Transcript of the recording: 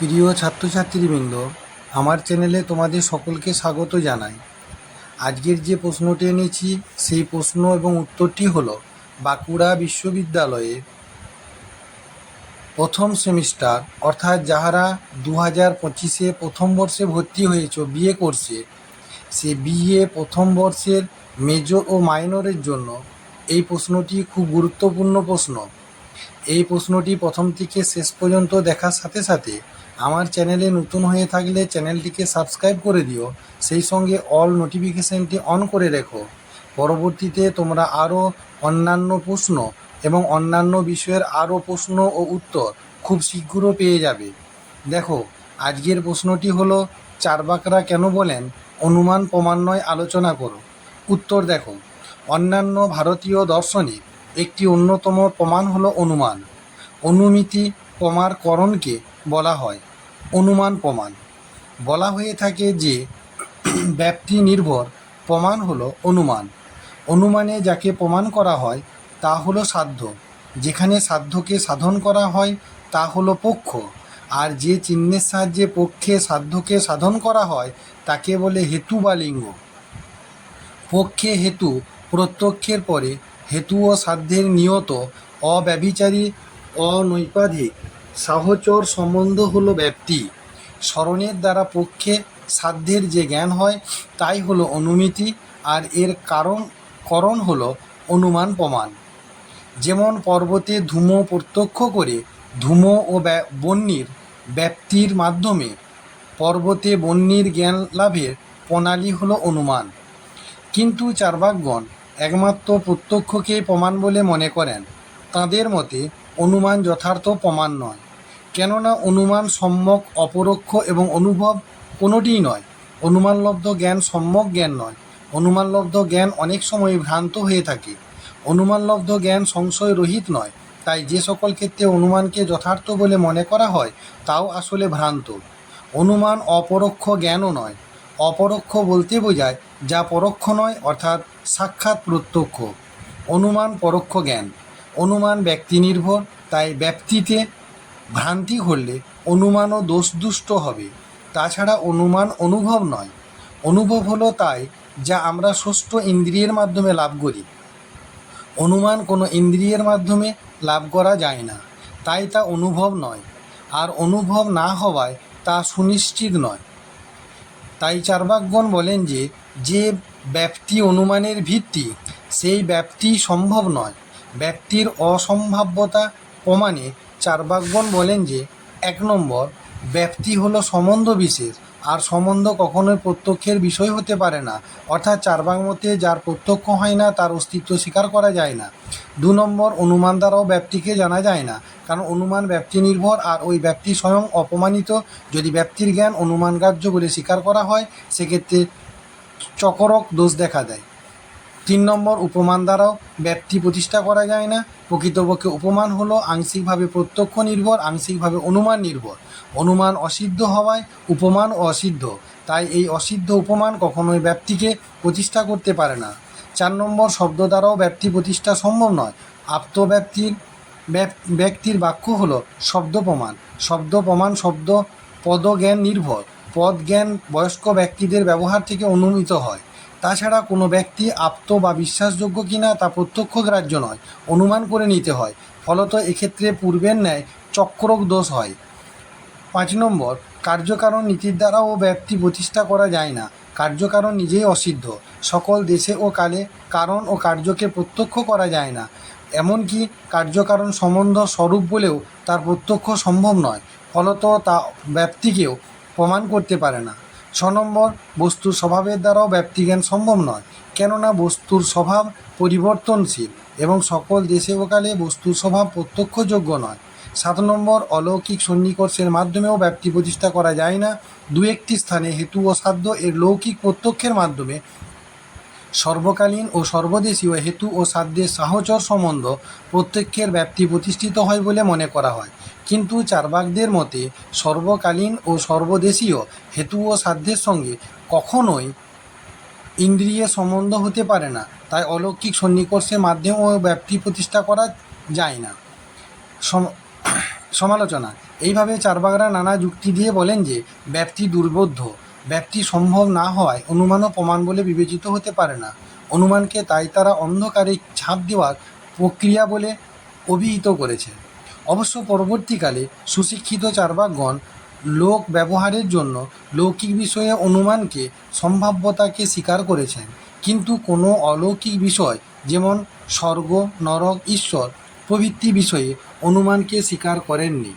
প্রিয় ছাত্রছাত্রীবৃন্দ, আমার চ্যানেলে তোমাদের সকলকে স্বাগত জানাই। আজকের যে প্রশ্নটি এনেছি, সেই প্রশ্ন এবং উত্তরটি হলো বাঁকুড়া বিশ্ববিদ্যালয়ে প্রথম সেমিস্টার, অর্থাৎ যাহারা দু হাজার পঁচিশে প্রথম বর্ষে ভর্তি হয়েছ, বিএ কোর্সে সে বিএ প্রথম বর্ষের মেজর ও মাইনরের জন্য এই প্রশ্নটি খুব গুরুত্বপূর্ণ প্রশ্ন। এই প্রশ্নটি প্রথম থেকে শেষ পর্যন্ত দেখার সাথে সাথে আমার চ্যানেলে নতুন হয়ে থাকলে চ্যানেলটিকে সাবস্ক্রাইব করে দিও। সেই সঙ্গে অল নোটিফিকেশানটি অন করে রেখো। পরবর্তীতে তোমরা আরও অন্যান্য প্রশ্ন এবং অন্যান্য বিষয়ের আরও প্রশ্ন ও উত্তর খুব শীঘ্র পেয়ে যাবে। দেখো, আজকের প্রশ্নটি হলো চারবাকরা কেন বলেন? অনুমান ক্রমান্বয়ে আলোচনা করো। উত্তর দেখো, অন্যান্য ভারতীয় দর্শনে একটি অন্যতম প্রমাণ হলো অনুমান। অনুমিতি প্রমার করণকে বলা হয়। অনুমান প্রমাণ। বলা হয়ে থাকে যে ব্যাপ্তি নির্ভর প্রমাণ হলো অনুমান। অনুমানে যাকে প্রমাণ করা হয়, তা হলো সাধ্য। যেখানে সাধ্যকে সাধন করা হয়, তা হলো পক্ষ। আর যে চিহ্নের সাহায্যে পক্ষে সাধ্যকে সাধন করা হয়, তাকে বলে হেতু বা লিঙ্গ। পক্ষে হেতু, প্রত্যক্ষের পরে হেতু ও সাধ্যের নিয়ত অব্যভিচারী, অনৈপাধিক। সাহচর সম্বন্ধ হলো ব্যাপ্তি স্মরণের দ্বারা পক্ষে সাধ্যের যে জ্ঞান হয়, তাই হলো অনুমিতি, আর এর কারণ, করণ হলো অনুমান প্রমাণ। যেমন পর্বতে ধুমো প্রত্যক্ষ করে, ধুমো ও বহ্নির ব্যাপ্তির মাধ্যমে পর্বতে বহ্নির জ্ঞান লাভের প্রণালী হলো অনুমান। কিন্তু চার্বাকগণ একমাত্র প্রত্যক্ষকে প্রমাণ বলে মনে করেন। তাঁদের মতে, অনুমান যথার্থ প্রমাণ নয়। কেননা অনুমান সম্যক, অপরোক্ষ এবং অনুভব কোনোটিই নয়। অনুমানলব্ধ জ্ঞান সম্যক জ্ঞান নয়। অনুমানলব্ধ জ্ঞান অনেক সময় ভ্রান্ত হয়ে থাকে। অনুমানলব্ধ জ্ঞান সংশয় রহিত নয়। তাই যে সকল ক্ষেত্রে অনুমানকে যথার্থ বলে মনে করা হয়, তাও আসলে ভ্রান্ত। অনুমান অপরোক্ষ জ্ঞানও নয়। অপরোক্ষ বলতে বোঝায় যা পরোক্ষ নয়, অর্থাৎ সাক্ষাৎ প্রত্যক্ষ। অনুমান পরোক্ষ জ্ঞান। অনুমান ব্যক্তি নির্ভর, তাই ব্যাপ্তিতে ভ্রান্তি ঘটলে অনুমানও দোষদুষ্ট হবে। তাছাড়া অনুমান অনুভব নয়। অনুভব হলো তাই যা আমরা ষষ্ঠ ইন্দ্রিয়ের মাধ্যমে লাভ করি। অনুমান কোনো ইন্দ্রিয়ের মাধ্যমে লাভ করা যায় না। তাই তা অনুভব নয়। আর অনুভব না হওয়ায় তা সুনিশ্চিত নয়। তাই চার্বাকগণ বলেন যে যে ব্যাপ্তি অনুমানের ভিত্তি, সেই ব্যাপ্তি সম্ভব নয়। ব্যক্তির অসম্ভাব্যতা প্রমাণে চার্বাকগণ বলেন যে, এক নম্বর, ব্যাপ্তি হলো সম্বন্ধ বিশেষ, আর সম্বন্ধ কখনোই প্রত্যক্ষের বিষয় হতে পারে না, অর্থাৎ চারবাক মতে যার প্রত্যক্ষ হয় না, তার অস্তিত্ব স্বীকার করা যায় না। দু নম্বর, অনুমান দ্বারাও ব্যাপ্তিকে জানা যায় না, কারণ অনুমান ব্যক্তি নির্ভর আর ওই ব্যক্তি স্বয়ং অপমানিত। যদি ব্যক্তির জ্ঞান অনুমানগ্রাহ্য বলে স্বীকার করা হয়, সেক্ষেত্রে চকরক দোষ দেখা দেয়। তিন নম্বর উপমান দ্বারাও ব্যক্তি প্রতিষ্ঠা করা যায় না। প্রকৃতপক্ষে উপমান হলো আংশিকভাবে প্রত্যক্ষ নির্ভর, আংশিকভাবে অনুমান নির্ভর। অনুমান অসিদ্ধ হওয়ায় উপমান অসিদ্ধ। তাই এই অসিদ্ধ উপমান কখনোই ব্যক্তিকে প্রতিষ্ঠা করতে পারে না। চার নম্বর শব্দ দ্বারাও ব্যক্তি প্রতিষ্ঠা সম্ভব নয়। আপ্তব্যক্তির ব্যক- ব্যক্তির বাক্য হলো শব্দ প্রমাণ। শব্দ প্রমাণ শব্দ পদজ্ঞান নির্ভর। পদ জ্ঞান বয়স্ক ব্যক্তিদের ব্যবহার থেকে অনুমিত হয়। তাছাড়া কোনো ব্যক্তি আপ্ত বা বিশ্বাসযোগ্য কিনা তা প্রত্যক্ষ গ্রাহ্য নয়, অনুমান করে নিতে হয়। ফলত এক্ষেত্রে পূর্বের ন্যায় চক্রক দোষ হয়। পাঁচ নম্বর, কার্যকারণ নীতির দ্বারাও ব্যক্তি প্রতিষ্ঠা করা যায় না। কার্যকারণ নিজেই অসিদ্ধ। সকল দেশে ও কালে কারণ ও কার্যকে প্রত্যক্ষ করা যায় না। এমনকি কার্যকারণ সম্বন্ধ স্বরূপ বলেও তার প্রত্যক্ষ সম্ভব নয়। ফলত তা ব্যক্তিকেও প্রমাণ করতে পারে না। ছ নম্বর, বস্তুর স্বভাবের দ্বারাও ব্যক্তিজ্ঞান সম্ভব নয়, কেননা বস্তুর স্বভাব পরিবর্তনশীল এবং সকল দেশে ও কালে বস্তুর স্বভাব প্রত্যক্ষযোগ্য নয়। সাত নম্বর, অলৌকিক সন্নিকর্ষের মাধ্যমেও ব্যাপ্তি প্রতিষ্ঠা করা যায় না। দু একটি স্থানে হেতু ও সাধ্য এর লৌকিক প্রত্যক্ষের মাধ্যমে সর্বকালীন ও সর্বদেশীয় হেতু ও সাধ্যের সাহচর সম্বন্ধ প্রত্যক্ষের ব্যাপ্তি প্রতিষ্ঠিত হয় বলে মনে করা হয়। কিন্তু চারবাকদের মতে, সর্বকালীন ও সর্বদেশীয় হেতু ও সাধ্যের সঙ্গে কখনোই ইন্দ্রিয় সম্বন্ধ হতে পারে না। তাই অলৌকিক সন্নিকর্ষের মাধ্যমেও ব্যাপ্তি প্রতিষ্ঠা করা যায় না। সম- সমালোচনা। এইভাবে চারবাগরা নানা যুক্তি দিয়ে বলেন যে, ব্যাপ্তি দুর্বোধ্য। ব্যাপ্তি সম্ভব না হওয়ায় অনুমানও প্রমাণ বলে বিবেচিত হতে পারে না। অনুমানকে তাই তারা অন্ধকারে ছাপ দেওয়ার প্রক্রিয়া বলে অভিহিত করেছে। অবশ্য পরবর্তীকালে সুশিক্ষিত চার্বাকগণ লোক ব্যবহারের জন্য লৌকিক বিষয়ে অনুমানকে, সম্ভাব্যতাকে স্বীকার করেছেন। কিন্তু কোনো অলৌকিক বিষয়, যেমন স্বর্গ, নরক, ঈশ্বর প্রভৃতি বিষয়ে অনুমানকে স্বীকার করেননি।